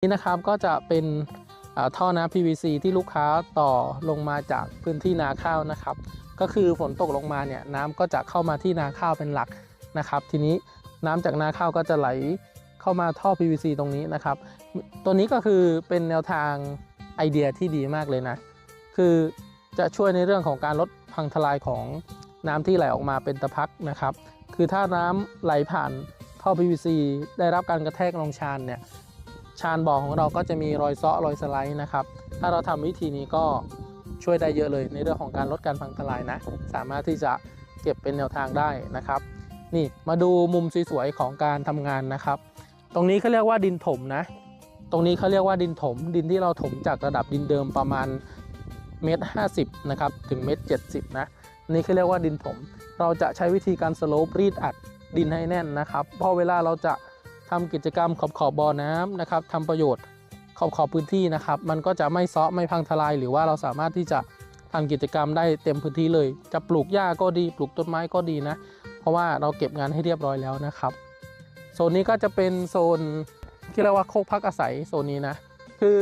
นี่นะครับก็จะเป็นท่อน้ำ PVC ที่ลูกค้าต่อลงมาจากพื้นที่นาข้าวนะครับ ก็คือฝนตกลงมาเนี่ยน้ำก็จะเข้ามาที่นาข้าวเป็นหลักนะครับ ทีนี้น้ำจากนาข้าวก็จะไหลเข้ามาท่อ PVC ตรงนี้นะครับ ตัวนี้ก็คือเป็นแนวทางไอเดียที่ดีมากเลยนะ คือจะช่วยในเรื่องของการลดพังทลายของน้ำที่ไหลออกมาเป็นตะพักนะครับ คือถ้าน้ำไหลผ่านท่อ PVC ได้รับการกระแทกลงชานเนี่ย ชานบ่อของเราก็จะมีรอยเซาะรอยสไลด์นะครับ ถ้าเราทำวิธีนี้ก็ช่วยได้เยอะเลยในเรื่องของการลดการพังทลายนะ สามารถที่จะเก็บเป็นแนวทางได้นะครับ นี่มาดูมุมสวยๆของการทำงานนะครับ ตรงนี้เขาเรียกว่าดินถมนะ ตรงนี้เขาเรียกว่าดินถม ดินที่เราถมจากระดับดินเดิมประมาณเมตรห้าสิบนะครับถึงเมตรเจ็ดสิบนะนี่เขาเรียกว่าดินถม เราจะใช้วิธีการสโลปรีดอัดดินให้แน่นนะครับ เพราะเวลาเราจะ ทำกิจกรรมขอบขอบบ่อน้ำนะครับทำประโยชน์ขอบขอบพื้นที่นะครับ มันก็จะไม่ซาะไม่พังทลาย หรือว่าเราสามารถที่จะทำกิจกรรมได้เต็มพื้นที่เลย จะปลูกหญ้าก็ดี ปลูกต้นไม้ก็ดีนะ เพราะว่าเราเก็บงานให้เรียบร้อยแล้วนะครับ โซนนี้ก็จะเป็นโซนที่เรียกว่าโคกพักอาศัยโซนนี้นะ คือ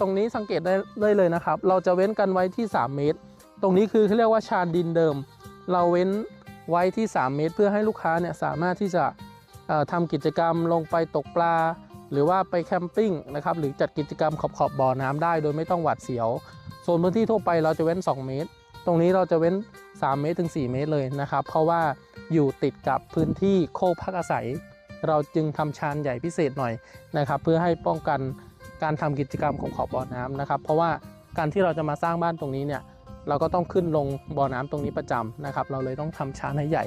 ตรงนี้สังเกตได้เลยเลยนะครับ เราจะเว้นกันไว้ที่ 3 เมตร ตรงนี้คือเขาเรียกว่าชานดินเดิม เราเว้นไว้ที่ 3 เมตร เพื่อให้ลูกค้าเนี่ยสามารถที่จะ ทำกิจกรรมลงไปตกปลา หรือว่าไปแคมปิ้งนะครับหรือจัดกิจกรรมขอบขอบบ่อน้ำได้ โดยไม่ต้องหวาดเสียวโซนพื้นที่ทั่วไปเราจะเว้น 2 เมตร ตรงนี้เราจะเว้น 3 เมตรถึง 4 เมตรเลยนะครับ เพราะว่าอยู่ติดกับพื้นที่โคกพักอาศัย เราจึงทำชานใหญ่พิเศษหน่อยนะครับ เพื่อให้ป้องกันการทำกิจกรรมของขอบบ่อน้ำนะครับ เพราะว่าการที่เราจะมาสร้างบ้านตรงนี้เนี่ยเราก็ต้องขึ้นลงบ่อน้ำตรงนี้ประจำนะครับ เราเลยต้องทำชานให้ใหญ่